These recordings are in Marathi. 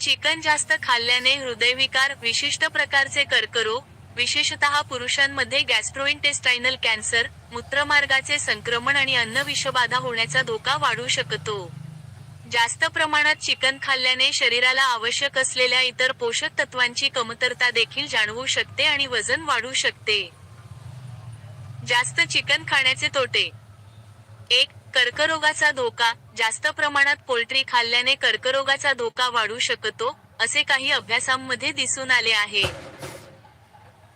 चिकन जास्त खाल्ल्याने हृदयविकार विशिष्ट प्रकारचे कर्करोग विशेषतः पुरुषांमध्ये गॅस्ट्रोइंटेस्टायनल कॅन्सर मूत्रमार्गाचे संक्रमण आणि अन्न विषबाधा होण्याचा धोका वाढू शकतो. जास्त प्रमाणात चिकन खाल्ल्याने शरीराला आवश्यक असलेल्या इतर पोषक तत्वांची कमतरता देखील जाणवू शकते आणि वजन वाढू शकते. जास्त चिकन खाण्याचे तोटे. एक कर्करोगाचा धोका जास्त प्रमाणात पोल्ट्री खाल्ल्याने कर्करोगाचा धोका वाढू शकतो असे काही अभ्यासांमध्ये दिसून आले आहे.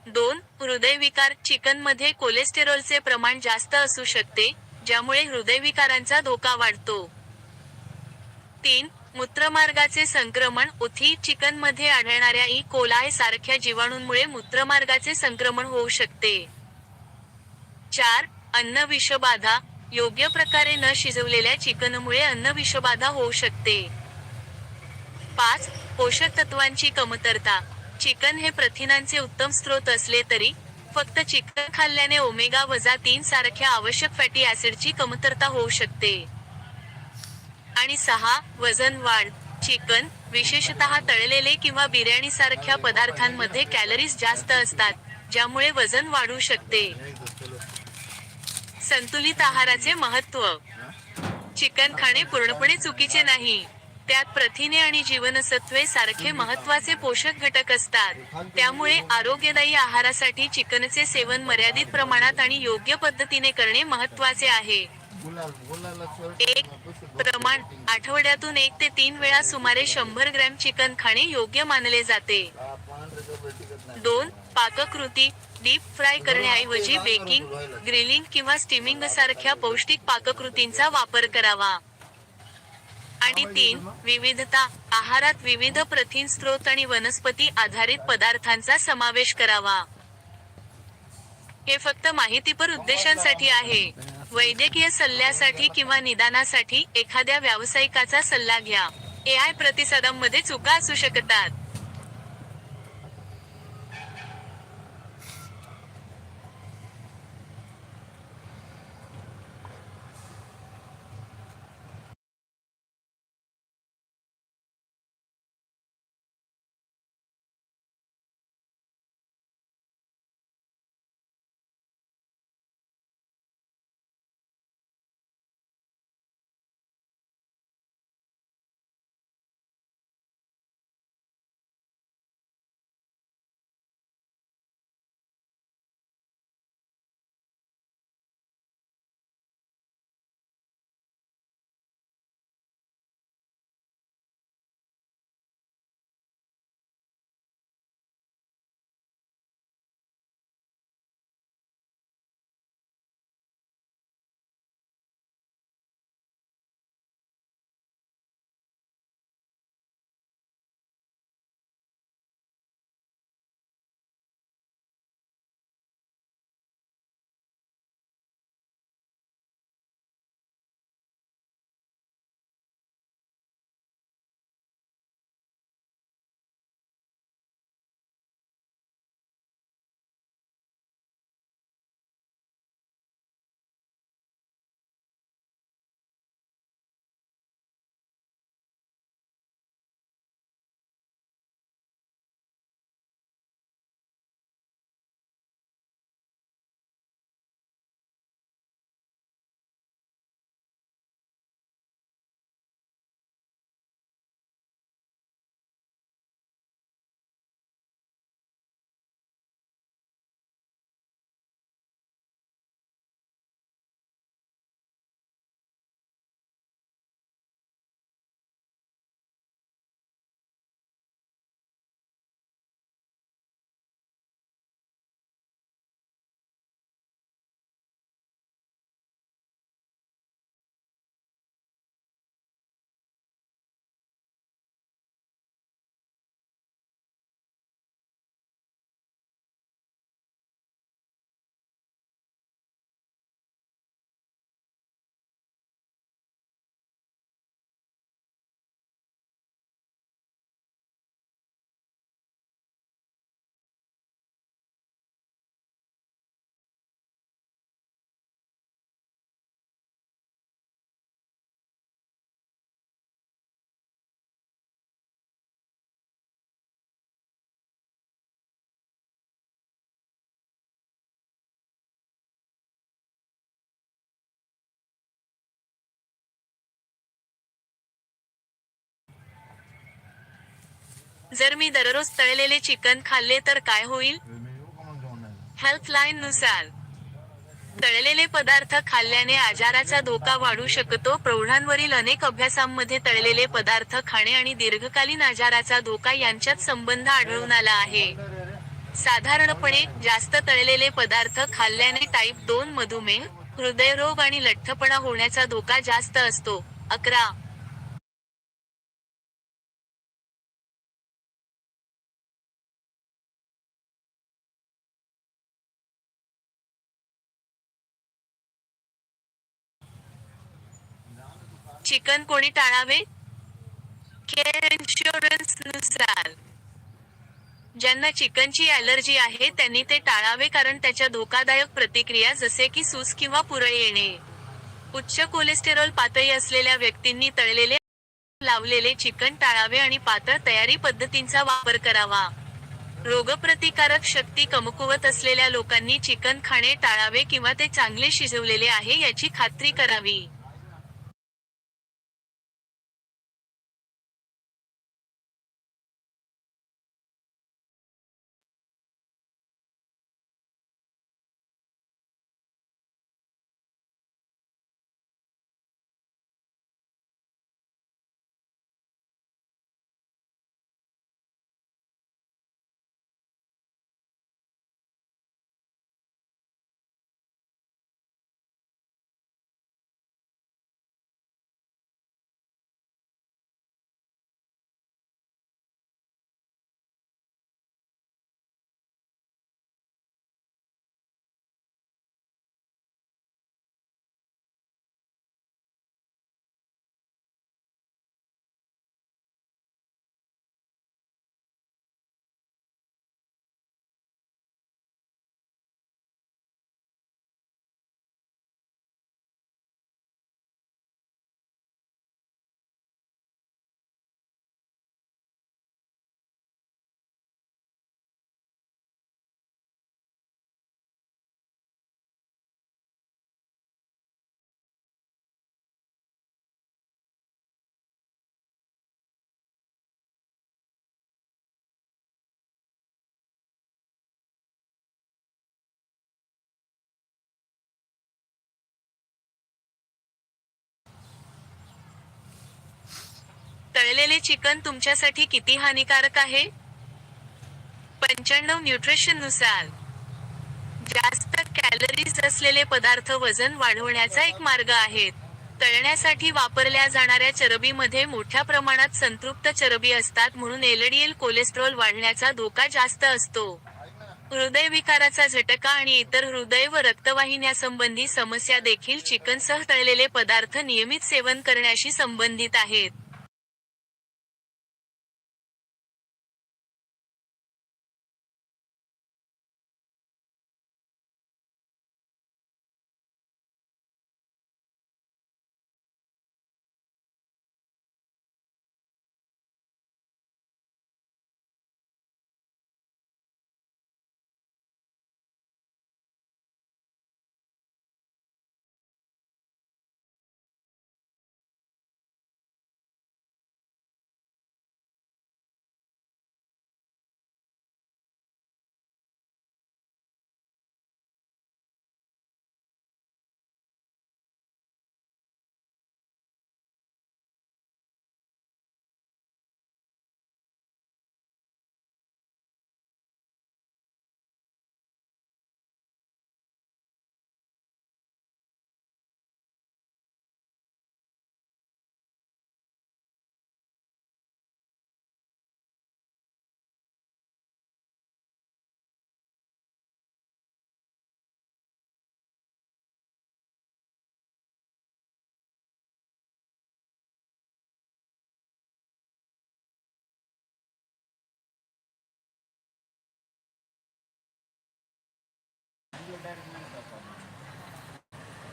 दोन हृदयविकार चिकनमध्ये कोलेस्टेरॉलचे प्रमाण जास्त असू शकते ज्यामुळे हृदयविकारांचा धोका वाढतो. तीन मूत्रमार्गाचे संक्रमण उथी चिकनमध्ये आढळणाऱ्या ई. कोलाय सारख्या जीवाणूंमुळे मूत्रमार्गाचे संक्रमण होऊ शकते. चार अन्न विषबाधा योग्य प्रकारे न शिजवलेल्या चिकनमुळे अन्न विषबाधा होऊ शकते. पाच पोषक तत्वांची कमतरता. चिकन हे प्रथिनांचे उत्तम स्रोत असले तरी फक्त चिकन खाल्ल्याने ओमेगा वजा तीन सारख्या आवश्यक फॅटी ऍसिडची कमतरता होऊ शकते. आणि सहा वजन वाढ. चिकन विशेषतः तळलेले किंवा बिर्याणी सारख्या पदार्थांमध्ये कॅलरीज जास्त असतात ज्यामुळे वजन वाढू शकते. संतुलित आहाराचे महत्त्व चिकन खाणे पूर्णपणे चुकीचे नाही. त्यात प्रथिने आणि जीवनसत्वे सारखे महत्त्वाचे पोषक घटक असतात. त्यामुळे आरोग्यदायी आहारासाठी चिकनचे सेवन मर्यादित प्रमाणात आणि योग्य पद्धतीने करणे महत्त्वाचे आहे. एक प्रमाण आठवड्यातून एक ते तीन वेळा सुमारे शंभर ग्रॅम चिकन खाणे योग्य मानले जाते. दोन पाककृती डीप फ्राय करण्याऐवजी बेकिंग ग्रिलिंग किंवा स्टीमिंग सारख्या पौष्टिक पाककृतींचा वापर करावा. आणि तीन विविधता. आहारात विविध प्रथिन स्त्रोत आणि वनस्पती आधारित पदार्थांचा समावेश करावा. हे फक्त माहितीपर उद्देशांसाठी आहे. वैद्यकीय सल्ल्यासाठी किंवा निदानासाठी एखाद्या व्यावसायिकाचा सल्ला घ्या. एआय प्रतिसादांमध्ये चुका असू शकतात. जर मी दररोज तळलेले चिकन खाल्ले तर काय होईल? हेल्थलाईन नुसार तळलेले पदार्थ खाल्ल्याने आजाराचा धोका वाढू शकतो. प्रौढांवरील अनेक अभ्यासांमध्ये तळलेले पदार्थ खाणे आणि दीर्घकालीन आजाराचा धोका यांच्यात संबंध आढळून आला आहे. साधारणपणे जास्त तळलेले पदार्थ खाल्ल्याने टाईप दोन मधुमेह हृदयरोग आणि लठ्ठपणा होण्याचा धोका जास्त असतो. अकरा. चिकन कोणी टाळावे? केअर इन्शुरन्सनुसार. ज्यांना चिकनची ॲलर्जी आहे त्यांनी ते टाळावे कारण त्याच्या धोकादायक प्रतिक्रिया जसे की सूस किंवा पुरळ येणे. उच्च कोलेस्टेरॉल पातळी असलेल्या व्यक्तींनी तळलेले लावलेले चिकन टाळावे आणि पातळ तयारी पद्धतींचा वापर करावा. रोगप्रतिकारक शक्ती कमकुवत असलेल्या लोकांनी चिकन खाणे टाळावे किंवा ते चांगले शिजवलेले आहे याची खात्री करावी. तळलेले चिकन तुमच्यासाठी किती हानिकारक आहे? पंच्याण्णव न्यूट्रिशननुसार. जास्त कॅलरीज असलेले पदार्थ वजन वाढवण्याचा एक मार्ग आहेत तळण्यासाठी वापरल्या जाणाऱ्या चरबीमध्ये मोठ्या प्रमाणात संतृप्त चरबी असतात म्हणून एलडीएल कोलेस्ट्रॉल वाढण्याचा धोका जास्त असतो. हृदयविकाराचा झटका आणि इतर हृदय व रक्तवाहिन्यासंबंधी समस्या देखील चिकनसह तळलेले पदार्थ नियमित सेवन करण्याशी संबंधित आहेत.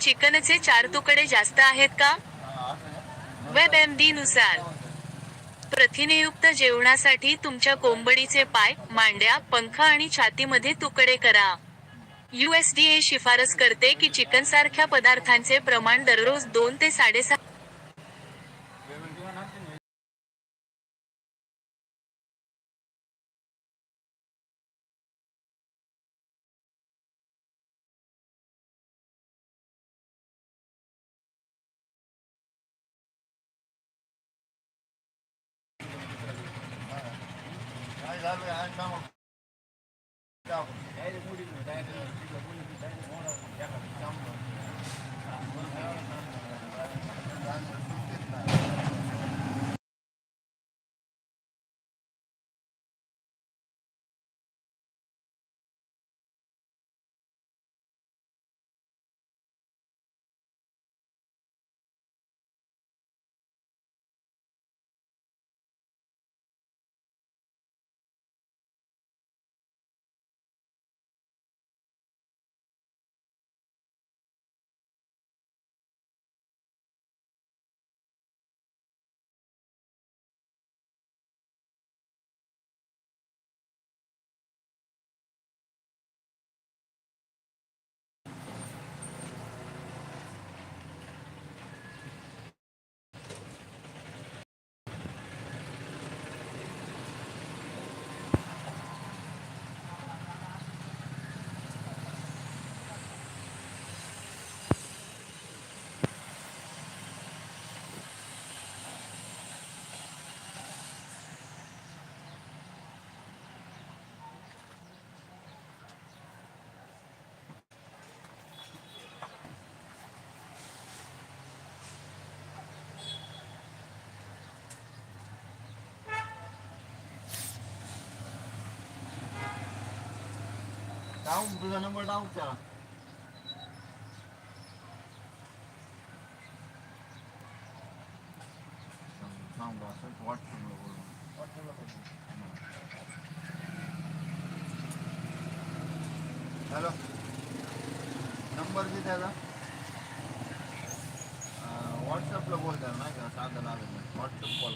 चिकनचे चार तुकडे जास्त आहेत का? वेब एम डी नुसार. प्रथिनेयुक्त जेवणासाठी तुमच्या कोंबडीचे पाय मांड्या पंख आणि छातीमध्ये तुकडे करा. USDA शिफारस करते की चिकन सारख्या पदार्थांचे प्रमाण दररोज दोन ते साडेसहा Yeah, I'm coming. टाकून तुझा नंबर टाकून त्याला सांग- नंबर दे त्याचा व्हॉट्सअपला बोल त्याला नाही का साधं नाही व्हॉट्सअप कॉल